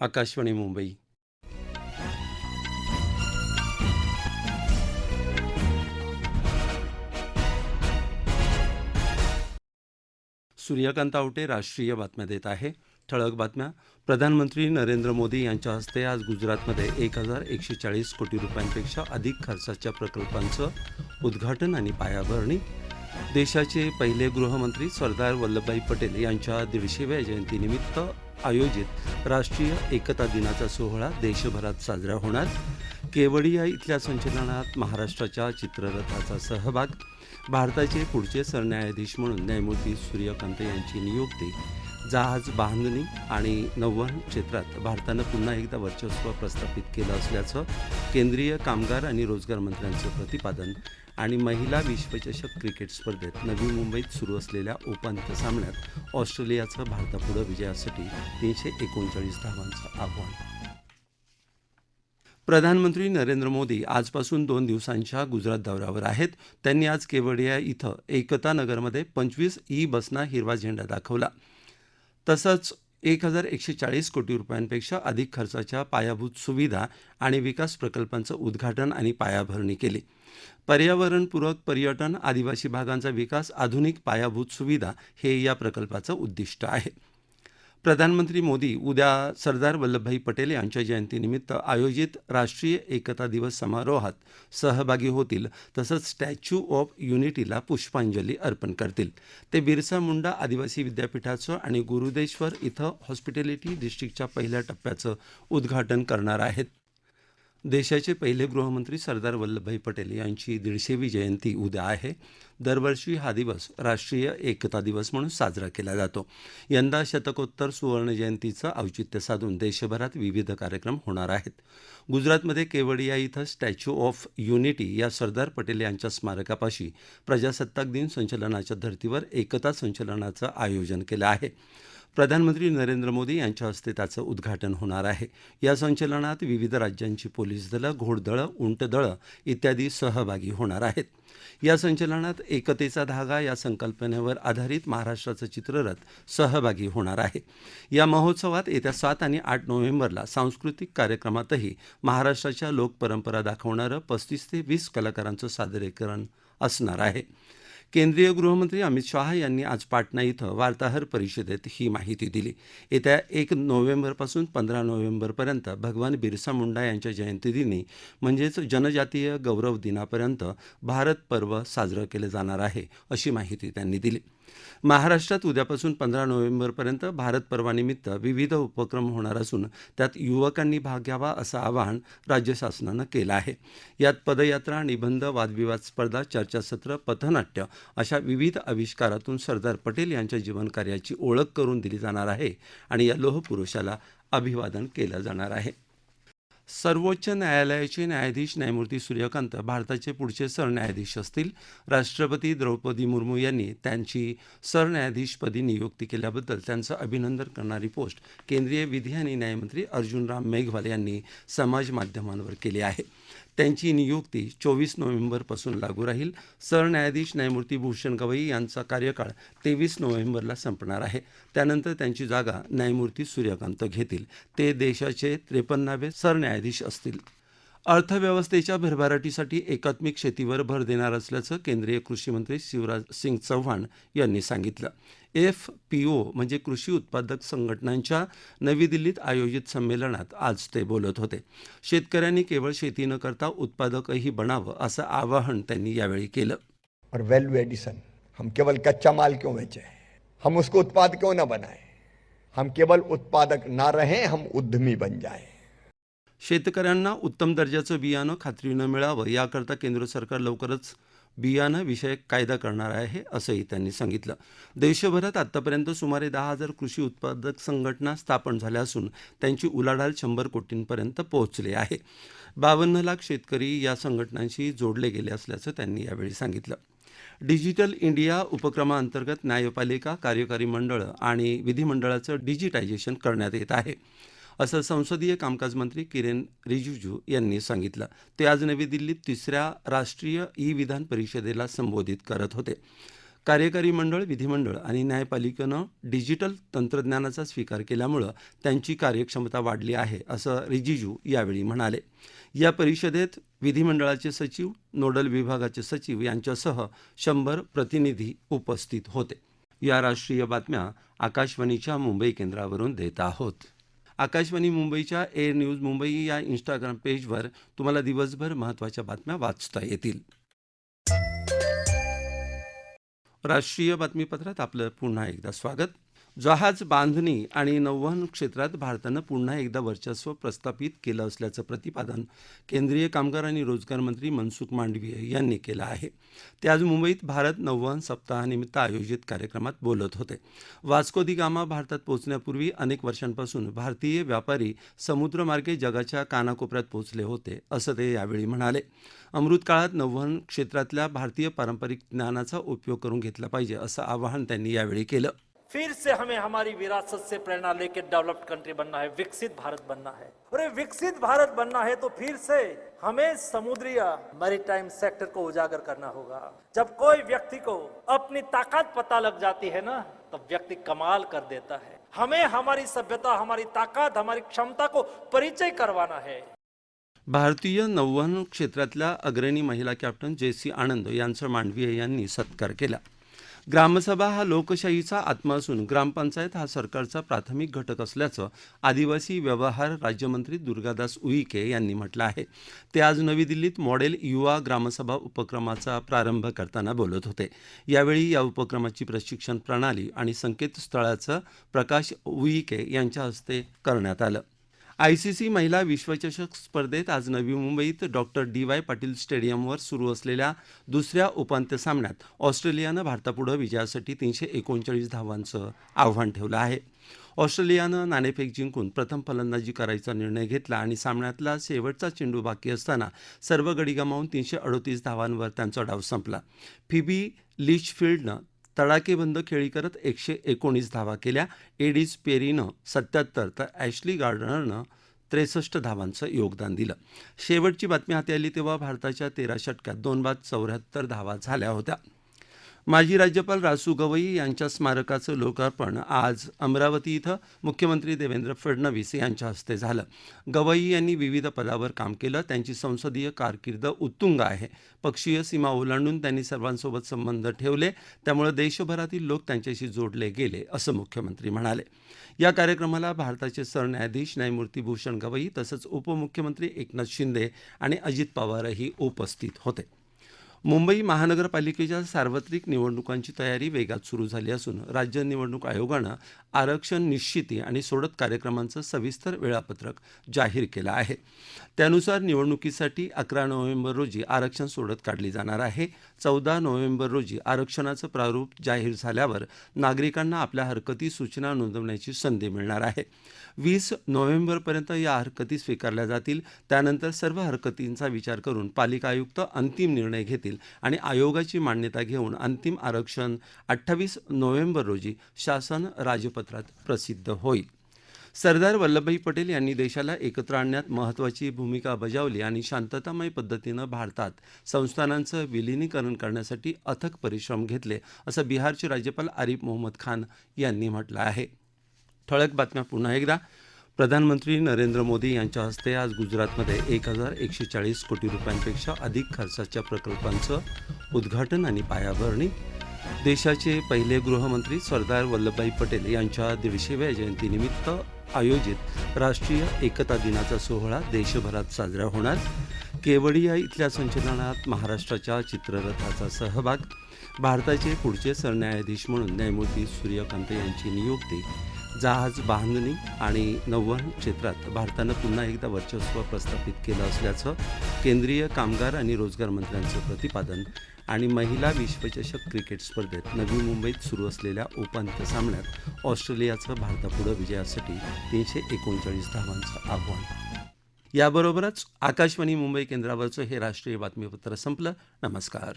आकाशवाणी मुंबई. सूर्यकांत आवटे राष्ट्रीय बातम्या देत आहे. ठळक बातम्या. प्रधानमंत्री नरेंद्र मोदी यांच्या हस्ते आज गुजरातमध्ये एक हजार एकशे चाळीस कोटी रुपयांपेक्षा अधिक खर्चाच्या प्रकल्पांचं उद्घाटन आणि पायाभरणी. देशाचे पहिले गृहमंत्री सरदार वल्लभभाई पटेल यांच्या दीडशेव्या जयंतीनिमित्त आयोजित राष्ट्रीय एकता दिनाचा सोहळा देशभरात साजरा होणार. केवडिया इथल्या संचलनात महाराष्ट्राच्या चित्ररथाचा सहभाग भारताचे पुढचे सरन्यायाधीश म्हणून न्यायमूर्ती सूर्यकांत यांची नियुक्ती जहाज बांधणी आणि नौवहन क्षेत्रात भारतानं पुन्हा एकदा वर्चस्व प्रस्थापित केलं असल्याचं केंद्रीय कामगार आणि रोजगार मंत्र्यांचं प्रतिपादन आणि महिला विश्वचषक क्रिकेट स्पर्धेत नवी मुंबईत सुरू असलेल्या उपांत्य सामन्यात ऑस्ट्रेलियाचं भारतापुढं विजयासाठी तीनशे एकोणचाळीस धावांचं आव्हान. प्रधानमंत्री नरेंद्र मोदी आजपासून दोन दिवसांच्या गुजरात दौऱ्यावर आहेत. त्यांनी आज केवडिया इथं एकता नगरमध्ये पंचवीस ई बसना हिरवा झेंडा दाखवला. तसंच एक हजार एकशे चाळीस कोटी रुपयांपेक्षा अधिक खर्चाच्या पायाभूत सुविधा आणि विकास प्रकल्पांचं उद्घाटन आणि पायाभरणी केली. पर्यावरणपूरक पर्यटन आदिवासी भागांचा विकास आधुनिक पायाभूत सुविधा हे या प्रकल्पाचं उद्दिष्ट आहे. प्रधानमंत्री मोदी उद्या सरदार वल्लभभाई पटेल यांच्या जयंतीनिमित्त आयोजित राष्ट्रीय एकता दिवस समारोहात सहभागी होतील तसंच स्टॅच्यू ऑफ युनिटीला पुष्पांजली अर्पण करतील. ते बिरसा मुंडा आदिवासी विद्यापीठाचं आणि गुरुदेश्वर इथं हॉस्पिटॅलिटी डिस्ट्रिक्टच्या पहिल्या टप्प्याचं उद्घाटन करणार आहेत. देशाचे पहिले गृहमंत्री सरदार वल्लभभाई पटेल यांची दीडशेवी जयंती उद्या आहे. दरवर्षी हा दिवस राष्ट्रीय एकता दिवस म्हणून साजरा केला जातो. यंदा शतकोत्तर सुवर्ण जयंतीचं औचित्य साधून देशभरात विविध कार्यक्रम होणार आहेत. गुजरातमध्ये केवडिया इथं स्टॅच्यू ऑफ युनिटी या सरदार पटेल यांच्या स्मारकापाशी प्रजासत्ताक दिन संचलनाच्या धर्तीवर एकता संचलनाचं आयोजन केलं आहे. प्रधानमंत्री नरेंद्र मोदी यांच्या हस्ते त्याचं उद्घाटन होणार आहे. या संचलनात विविध राज्यांची पोलीस दलं घोडदळं उंटदळं इत्यादी सहभागी होणार आहेत. या संचलनात एकतेचा धागा या संकल्पनेवर आधारित महाराष्ट्राचं चित्ररथ सहभागी होणार आहे. या महोत्सवात येत्या सात आणि आठ नोव्हेंबरला सांस्कृतिक कार्यक्रमातही महाराष्ट्राच्या लोकपरंपरा दाखवणारं पस्तीस ते वीस कलाकारांचं सादरीकरण असणार आहे. केंद्रीय गृहमंत्री अमित शहा यांनी आज पाटणा इथं वार्ताहर परिषदेत ही माहिती दिली. येत्या एक नोव्हेंबरपासून पंधरा नोव्हेंबरपर्यंत भगवान बिरसा मुंडा यांच्या जयंतीदिनी म्हणजेच जनजातीय गौरव दिनापर्यंत भारत पर्व साजरं केलं जाणार आहे अशी माहिती त्यांनी दिली. महाराष्ट्रात उद्यापासून पंधरा नोव्हेंबरपर्यंत भारत पर्वानिमित्त विविध उपक्रम होणार असून त्यात युवकांनी भाग घ्यावा असं आवाहन राज्य शासनानं केलं आहे. यात पदयात्रा निबंध वादविवाद स्पर्धा चर्चासत्र पथनाट्य अशा विविध आविष्कारातून सरदार पटेल यांच्या जीवनकार्याची ओळख करून दिली जाणार आहे आणि या लोहपुरुषाला अभिवादन केलं जाणार आहे. सर्वोच्च न्यायालयाचे न्यायाधीश न्यायमूर्ती सूर्यकांत भारताचे पुढचे सरन्यायाधीश असतील. राष्ट्रपती द्रौपदी मुर्मू यांनी त्यांची सरन्यायाधीशपदी नियुक्ती केल्याबद्दल त्यांचं अभिनंदन करणारी पोस्ट केंद्रीय विधी आणि न्यायमंत्री अर्जुन राम मेघवाल यांनी समाज माध्यमांवर केली आहे. त्यांची नियुक्ती चोवीस नोव्हेंबरपासून लागू राहील. सरन्यायाधीश न्यायमूर्ती भूषण गवई यांचा कार्यकाळ तेवीस नोव्हेंबरला संपणार आहे. त्यानंतर त्यांची जागा न्यायमूर्ती सूर्यकांत घेतील. ते देशाचे त्रेपन्नावे सरन्यायाधीश असतील. अर्थव्यवस्थेच्या भरभराटीसाठी एकात्मिक शेतीवर भर देणार असल्याचं केंद्रीय कृषी मंत्री शिवराज सिंग चौहान यांनी सांगितलं. एफ पी ओ म्हणजे कृषी उत्पादक संघटनांच्या नवी दिल्लीत आयोजित संमेलनात आज ते बोलत होते. शेतकऱ्यांनी केवळ शेती न करता उत्पादकही बनावं असं आवाहन त्यांनी यावेळी केलं. और वैल्यू एडिशन हम केवल कच्चा माल क्यों बेचें? हम उसको उत्पाद क्यों न बनाएं? हम केवल उत्पादक ना रहें हम उद्यमी बन जाएं। शेतकऱ्यांना उत्तम दर्जाचं बियाणं खात्रीनं मिळावं याकरता केंद्र सरकार लवकरच बियाणं विषयक कायदा करणार आहे असंही त्यांनी सांगितलं. देशभरात आत्तापर्यंत सुमारे दहा हजार कृषी उत्पादक संघटना स्थापन झाल्या असून त्यांची उलाढाल शंभर कोटींपर्यंत पोहोचली आहे. बावन्न लाख शेतकरी या संघटनांशी जोडले गेले असल्याचं त्यांनी यावेळी सांगितलं. डिजिटल इंडिया उपक्रमाअंतर्गत न्यायपालिका कार्यकारी मंडळ आणि विधिमंडळाचं डिजिटायझेशन करण्यात येत आहे. असं संसदीय कामकाज मंत्री किरेन रिजिजू यांनी सांगितलं. ते आज नवी दिल्लीत तिसऱ्या राष्ट्रीय ई विधान परिषदेला संबोधित करत होते. कार्यकारी मंडळ विधिमंडळ आणि न्यायपालिकेनं डिजिटल तंत्रज्ञानाचा स्वीकार केल्यामुळं त्यांची कार्यक्षमता वाढली आहे असं रिजिजू यावेळी म्हणाले. या परिषदेत विधिमंडळाचे सचिव नोडल विभागाचे सचिव यांच्यासह शंभर प्रतिनिधी उपस्थित होते. या राष्ट्रीय बातम्या आकाशवाणीच्या मुंबई केंद्रावरून देत आहोत. आकाशवाणी मुंबईच्या एअर न्यूज मुंबई या इंस्टाग्राम पेजवर तुम्हाला दिवसभर महत्त्वाच्या बातम्या वाचता येतील. राष्ट्रीय बातमीपत्रात आपलं पुन्हा एकदा स्वागत. जहाज बांधणी आणि नौवहन क्षेत्रात भारतानं पुन्हा एकदा वर्चस्व प्रस्थापित केलं असल्याचं प्रतिपादन केंद्रीय कामगार आणि रोजगार मंत्री मनसुख मांडवीय यांनी केलं आहे. ते आज मुंबईत भारत नौवहन सप्ताहानिमित्त आयोजित कार्यक्रमात बोलत होते. वास्को दिगामा भारतात पोहोचण्यापूर्वी अनेक वर्षांपासून भारतीय व्यापारी समुद्रमार्गे जगाच्या कानाकोपऱ्यात पोहोचले होते असं ते यावेळी म्हणाले. अमृत काळात नौवहन क्षेत्रातल्या भारतीय पारंपरिक ज्ञानाचा उपयोग करून घेतला पाहिजे असं आवाहन त्यांनी यावेळी केलं. फिर से हमें हमारी विरासत से प्रेरणा लेके डेवलप्ड कंट्री बनना है विकसित भारत बनना है। और विकसित भारत बनना है तो फिर से हमें समुद्रीय मैरिटाइम सेक्टर को उजागर करना होगा। जब कोई व्यक्ति को अपनी ताकत पता लग जाती है ना तो व्यक्ति कमाल कर देता है। हमें हमारी सभ्यता हमारी ताकत हमारी क्षमता को परिचय करवाना है। भारतीय नौवहन क्षेत्रातल्या अग्रणी महिला कॅप्टन जेसी आनंद यांचा मांडवीय यांनी सत्कार केला. ग्रामसभा हा लोकशाहीचा आत्मा असून ग्रामपंचायत हा सरकारचा प्राथमिक घटक असल्याचं आदिवासी व्यवहार राज्यमंत्री दुर्गादास उईके यांनी म्हटलं आहे. ते आज नवी दिल्लीत मॉडेल युवा ग्रामसभा उपक्रमाचा प्रारंभ करताना बोलत होते. यावेळी या उपक्रमाची प्रशिक्षण प्रणाली आणि संकेतस्थळाचं प्रकाश उईके यांच्या हस्ते करण्यात आलं. आयसीसी महिला विश्वचषक स्पर्धेत आज नवी मुंबईत डॉक्टर डी वाय पाटील स्टेडियमवर सुरू असलेल्या दुसऱ्या उपांत्य सामन्यात ऑस्ट्रेलियानं भारतापुढं विजयासाठी तीनशे एकोणचाळीस धावांचं आव्हान ठेवलं आहे. ऑस्ट्रेलियानं नाणेफेक जिंकून प्रथम फलंदाजी करायचा निर्णय घेतला आणि सामन्यातला शेवटचा चेंडू बाकी असताना सर्व गडी गमावून तीनशे अडोतीस धावांवर त्यांचा डाव संपला. फिबी लिचफिल्डनं तडाखेबंद खेळी करत एकशे एकोणीस धावा केल्या. एडिस पेरीनं सत्याहत्तर तर ॲशली गार्डनरनं त्रेसष्ट धावांचं योगदान दिलं. शेवटची बातमी हाती आली तेव्हा भारताच्या तेरा षटकात दोन बाद चौऱ्याहत्तर धावा झाल्या होत्या. माजी राज्यपाल रासू गवई यांच्या स्मारकाचं लोकार्पण आज अमरावती इथं मुख्यमंत्री देवेंद्र फडणवीस यांच्या हस्ते झालं. गवई यांनी विविध पदावर काम केलं. त्यांची संसदीय कारकीर्द उत्तुंग आहे. पक्षीय सीमा ओलांडून त्यांनी सर्वांसोबत संबंध ठेवले. त्यामुळे देशभरातील लोक त्यांच्याशी जोडले गेले असं मुख्यमंत्री म्हणाले. या कार्यक्रमाला भारताचे सरन्यायाधीश न्यायमूर्ती भूषण गवई तसंच उपमुख्यमंत्री एकनाथ शिंदे आणि अजित पवारही उपस्थित होते. मुंबई महानगरपालिकेच्या सार्वत्रिक निवडणुकांची तयारी वेगात सुरू झाली असून राज्य निवडणूक आयोगानं आरक्षण निश्चिती आणि सोडत कार्यक्रमांचं सविस्तर वेळापत्रक जाहीर केलं आहे. त्यानुसार निवडणुकीसाठी अकरा नोव्हेंबर रोजी आरक्षण सोडत काढली जाणार आहे. चौदा नोव्हेंबर रोजी आरक्षणाचं प्रारूप जाहीर झाल्यावर नागरिकांना आपल्या हरकती सूचना नोंदवण्याची संधी मिळणार आहे. वीस नोव्हेंबरपर्यंत या हरकती स्वीकारल्या जातील. त्यानंतर सर्व हरकतींचा विचार करून पालिका आयुक्त अंतिम निर्णय घेतील. आणि आयोगाची मान्यता घेऊन अंतिम आरक्षण अठ्ठावीस नोव्हेंबर रोजी शासन राजपत्रात प्रसिद्ध होईल. सरदार वल्लभभाई पटेल यांनी देशाला एकत्र आणण्यात महत्त्वाची भूमिका बजावली आणि शांततामय पद्धतीनं भारतात संस्थानांचं विलिनीकरण करण्यासाठी अथक परिश्रम घेतले असं बिहारचे राज्यपाल आरिफ मोहम्मद खान यांनी म्हटलं आहे. ठळक बातम्या पुन्हा एकदा. प्रधानमंत्री नरेंद्र मोदी यांच्या हस्ते आज गुजरातमध्ये एक हजार एकशे चाळीस कोटी रुपयांपेक्षा अधिक खर्चाच्या प्रकल्पांचं उद्घाटन आणि पायाभरणी. देशाचे पहिले गृहमंत्री सरदार वल्लभभाई पटेल यांच्या दीडशेव्या जयंतीनिमित्त आयोजित राष्ट्रीय एकता दिनाचा सोहळा देशभरात साजरा होणार. केवडिया इथल्या संचलनात महाराष्ट्राच्या चित्ररथाचा सहभाग भारताचे पुढचे सरन्यायाधीश म्हणून न्यायमूर्ती सूर्यकांत यांची नियुक्ती जहाज बांधणी आणि नौवहन क्षेत्रात भारतानं पुन्हा एकदा वर्चस्व प्रस्थापित केलं असल्याचं केंद्रीय कामगार आणि रोजगार मंत्र्यांचं प्रतिपादन आणि महिला विश्वचषक क्रिकेट स्पर्धेत नवी मुंबईत सुरू असलेल्या उपांत्य सामन्यात ऑस्ट्रेलियाचं भारतापुढं विजयासाठी तीनशे एकोणचाळीस धावांचं आव्हान. याबरोबरच आकाशवाणी मुंबई केंद्रावरचं हे राष्ट्रीय बातमीपत्र संपलं. नमस्कार.